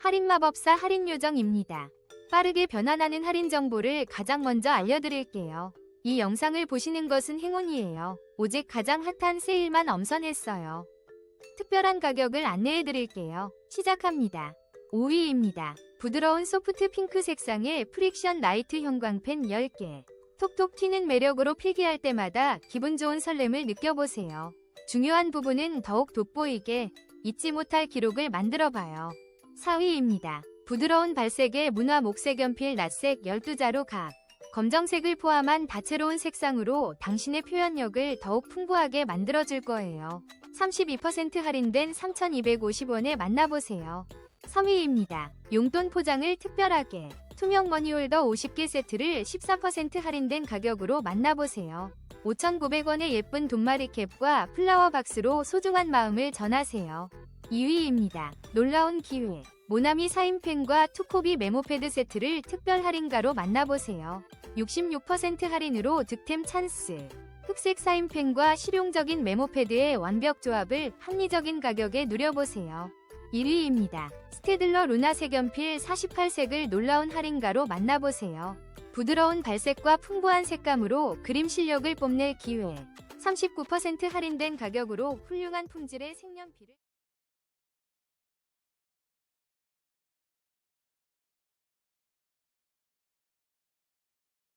할인 마법사 할인 요정입니다. 빠르게 변환하는 할인 정보를 가장 먼저 알려드릴게요. 이 영상을 보시는 것은 행운이에요. 오직 가장 핫한 세일만 엄선했어요. 특별한 가격을 안내해드릴게요. 시작합니다. 5위입니다. 부드러운 소프트 핑크 색상의 프릭션 라이트 형광펜 10개. 톡톡 튀는 매력으로 필기할 때마다 기분 좋은 설렘을 느껴보세요. 중요한 부분은 더욱 돋보이게 잊지 못할 기록을 만들어봐요. 4위입니다. 부드러운 발색의 문화 목색 연필 낯색 12자루 각. 검정색을 포함한 다채로운 색상으로 당신의 표현력을 더욱 풍부하게 만들어줄 거예요. 32% 할인된 3,250원에 만나보세요. 3위입니다. 용돈 포장을 특별하게 투명 머니홀더 50개 세트를 14% 할인된 가격으로 만나보세요. 5,900원의 예쁜 돈마리 캡과 플라워 박스로 소중한 마음을 전하세요. 2위입니다. 놀라운 기회. 모나미 사인펜과 투코비 메모패드 세트를 특별 할인가로 만나보세요. 66% 할인으로 득템 찬스. 흑색 사인펜과 실용적인 메모패드의 완벽 조합을 합리적인 가격에 누려보세요. 1위입니다. 스테들러 루나 색연필 48색을 놀라운 할인가로 만나보세요. 부드러운 발색과 풍부한 색감으로 그림 실력을 뽐낼 기회. 39% 할인된 가격으로 훌륭한 품질의 색연필을